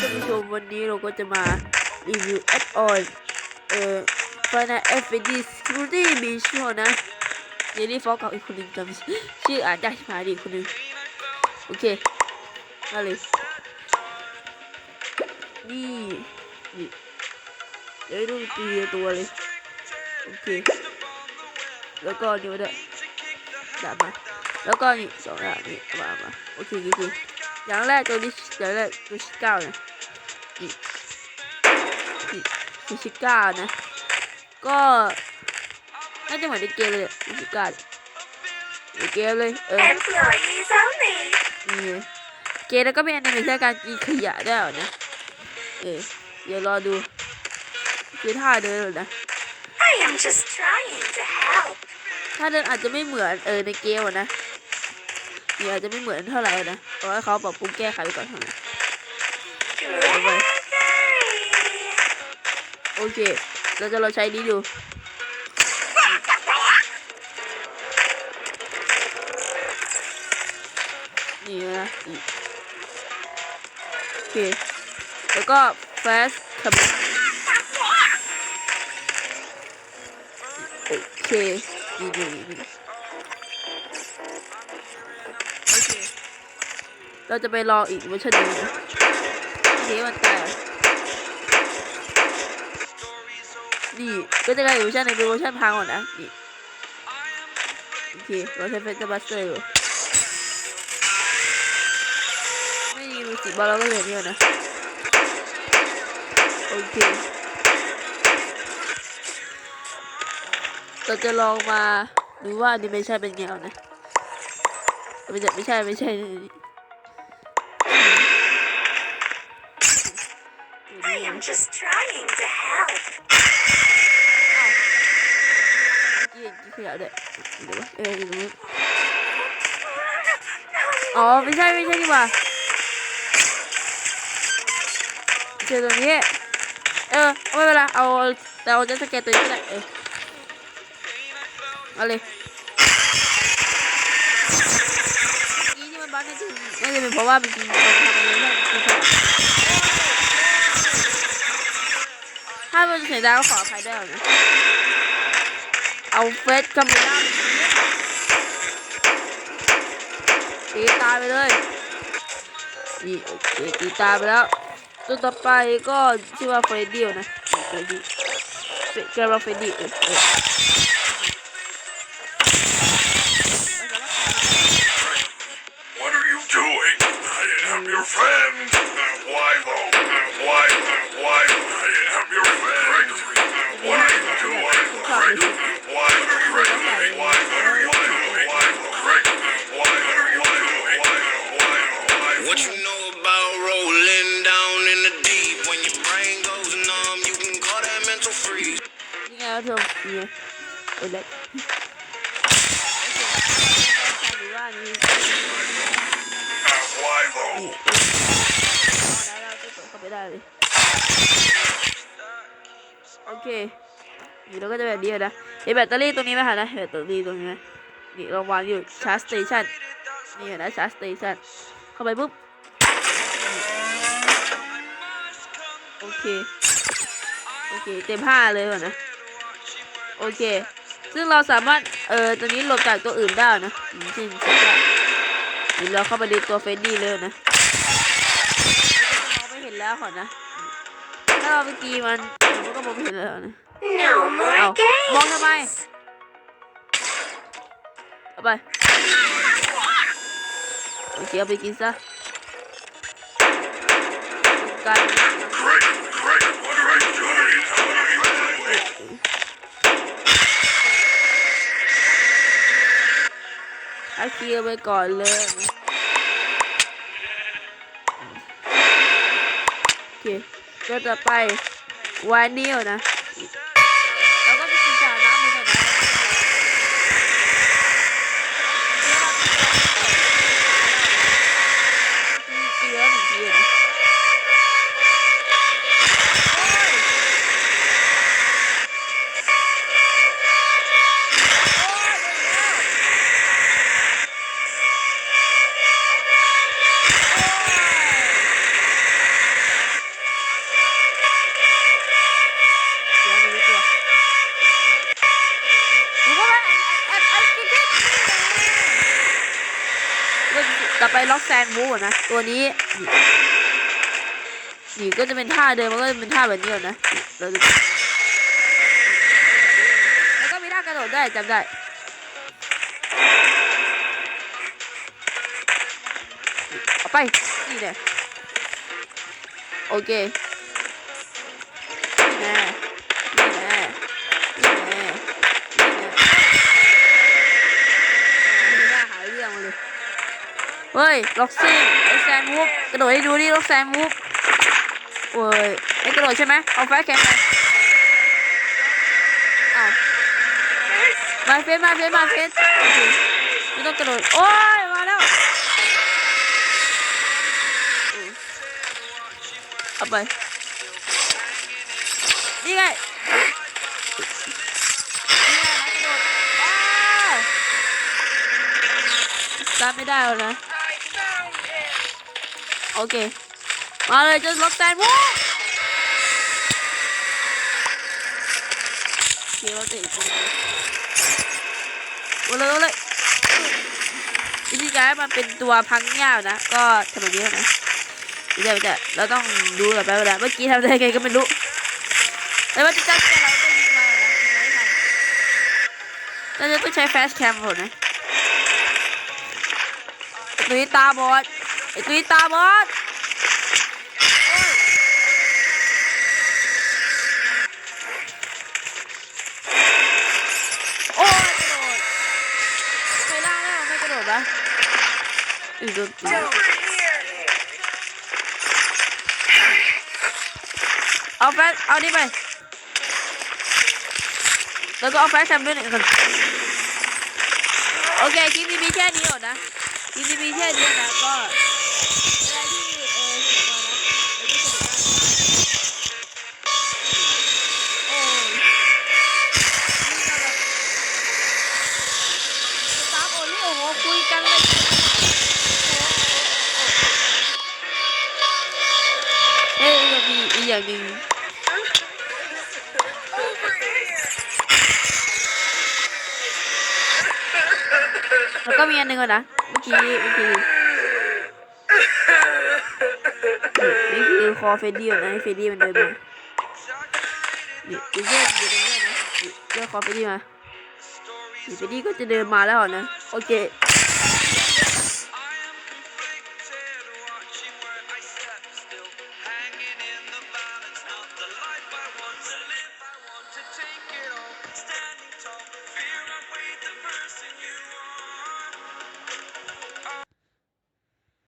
ท่านผู้ชมวันนี้เราก็จะมารีวิวแอดออนเอ่อ Final FAD Security มีชื่อนะเจนี่ฟอกกับอีกคนหนึ่งจำชื่ออ่านได้ใช่ไหมอีคนหนึ่งโอเคมาเลยนี่นี่เดี๋ยวดูตีตัวเลย โอเค แล้วก็นี่มาด้วย ดาบมาแล้วก็นี่สองดาบนี่เอามามาโอเคโอเคอย่างแรกตัวนี้อย่างแรกตัวชิก้านะนี่นี่ตัวชิก้านะ ก็น่าจะเหมือนในเกมเลยตัวชิก้าในเกมเลยเออนี่เกมแล้วก็มีแอนิเมชันการกินขยะได้เหรอนะเออเดี๋ยวรอดูคือท่าเดินนะ I am just trying to help. ท่าเดินอาจจะไม่เหมือนเออในเกมอะนะนี่อาจจะไม่เหมือนเท่าไหร่นะเพราะว่าเขาปรับปรุงแก้ไขไปก่อนเท่านั้นโอเค เราจะลองใช้นี้ดูนี่นะโอเค แล้วก็ fast c o m โอเค นี่นี่นี่นี่โอเค เราจะไปลออีกเวอร์ชันนึงนะนี่มันแต่นี่ก็จะได้อีกเวอร์ชันหนึงเวอร์ชันพังก่อนนะนี่โอเคเราใช้เฟสบัสเตอร์อยู่ไม่มีมิวสิกบอลเราก็เหลือนี่ก่อนนะโอเค เราจะลองมาดูว่าแอนิเมชันเป็นไงเอานะไม่ใช่ไม่ใช่ไม่ใช่นี่นี่ I am just trying to help. เมื่อกี้เห็นกี่ขยะด้วยเดี๋ยววะเอออยู่ตรงนู้นอ๋อไม่ใช่ไม่ใช่ดีกว่าเจอตรงนี้เออเอาไม่เป็นไรเอาแต่เอาจะสแกนตัวนี้ก็ได้เออ เอาเลยนี่ที่มันบั๊กนี่คือน่าจะเป็นเพราะว่ามันจริงมันทำอะไรไม่ได้ถ้ามันเสียดังก็ขออภัยด้วยนะ เอาเฟสกัมเบล่าตีตาไปเลยนี่โอเคตีตาไปแล้ว ตัวต่อไปก็ชื่อว่าเฟรดดี้นะเฟรดดี้เกมเราเฟรดดี้ When your brain goes numb, you can call that mental freeze. นี่ไงครับทุกคนนี่ไงเออเล็กหรือว่านี่ Uh, why though? นี่เอาแล้วเราจะกดเข้าไปได้เลยโอเคนี่เราก็จะแบบนี้นะเห็นแบตเตอรี่ตรงนี้ไหมคะนะแบตเตอรี่ตรงนี้นี่เราวางอยู่ชาร์จสเตชันนี่นะชาร์จสเตชันเข้าไปปุ๊บ อเค โอเค เต็มห้าเลยก่อนนะ โอเค ซึ่งเราสามารถ เออตัวนี้หลบจากตัวอื่นได้นะอย่างเช่นชิก้าหรือเราเข้าไปในตัวเฟรดดี้เลยนะมองไม่เห็นแล้วก่อนะ ถ้าเราไปตีมันเดี๋ยวมันก็มองไม่เห็นแล้วนะเอามองทำไมเอาไป โอเคเอาไปกินซะ กันอาเคียร์ไปก่อนเลยโอเคก็จะไปวานนิวนะแล้วก็จะกินจากน้ำมันก่อนนะตีแล้วหนึ่งทีนะ ต่อไปล็อกแซนวูฟนะ ตัวนี้นี่ก็จะเป็นท่าเดิมมันก็จะเป็นท่าแบบนี้นนะแล้วก็มีท่ากระโดดได้จำได้เอาไปนี่เลยโอเค เฮ้ย ล็อกซิ่งไอแซนวูฟกระโดดให้ดูดิล็อกแซนวูฟโอ้ยไอกระโดดใช่ไหมเอาแฟร์แคมไปอ้าวมาเฟสมาเฟสมาเฟสไม่ต้องกระโดด โอ้ย มาแล้ว เอาไป นี่ไงนี่ไงกระโดดอ้าวตาไม่ได้แล้วนะ โอเค มาเลยจะล็อกแซนวูเดี๋ยวเราตะอีกคนนึงเอาเลยเอาเลยวิธีการมันเป็นตัวพังยาวนะ ก็ทำแบบนี้นะไม่ได้ไม่ได้เราต้องดูต่อไปเวลาเมื่อกี้ทำได้ไงก็ไม่รู้แต่ว่าจะจับเราก็ยิงมาแล้วนะเราจะต้องใช้แฟชแคมผมนะไอ้ตุ้ตาบอด ไอ้ตุ้ยตาบอดโอ้ยกระโดดไปล่างแล้วไม่กระโดดนะอือโดนตีเอาแฟชเอานี่ไปแล้วก็เอาแฟชทำด้วยหนึ่งคนโอเคคลิปนี้มีแค่นี้ก่อนนะ คลิปนี้มีแค่นี้นะก็เวลาที่เออสนุกมานะเออที่สนุกมากโอ้ยนี่ก็แบบสตาร์โอนี่โอ้โหคุยกันเลยเฮ้ยยังมีอีกอย่างหนึ่งแล้วก็มีอันหนึ่งก่อนนะ เมื่อกี้เมื่อกี้นี่คือคอเฟดดี้ก่อนะเฟดดี้มันเดินมาเดี๋ยวเดี๋ยวเดี๋ยวนะเดี๋ยวคอเฟดดี้มาเฟดดี้ก็จะเดินมาแล้วนะ โอเค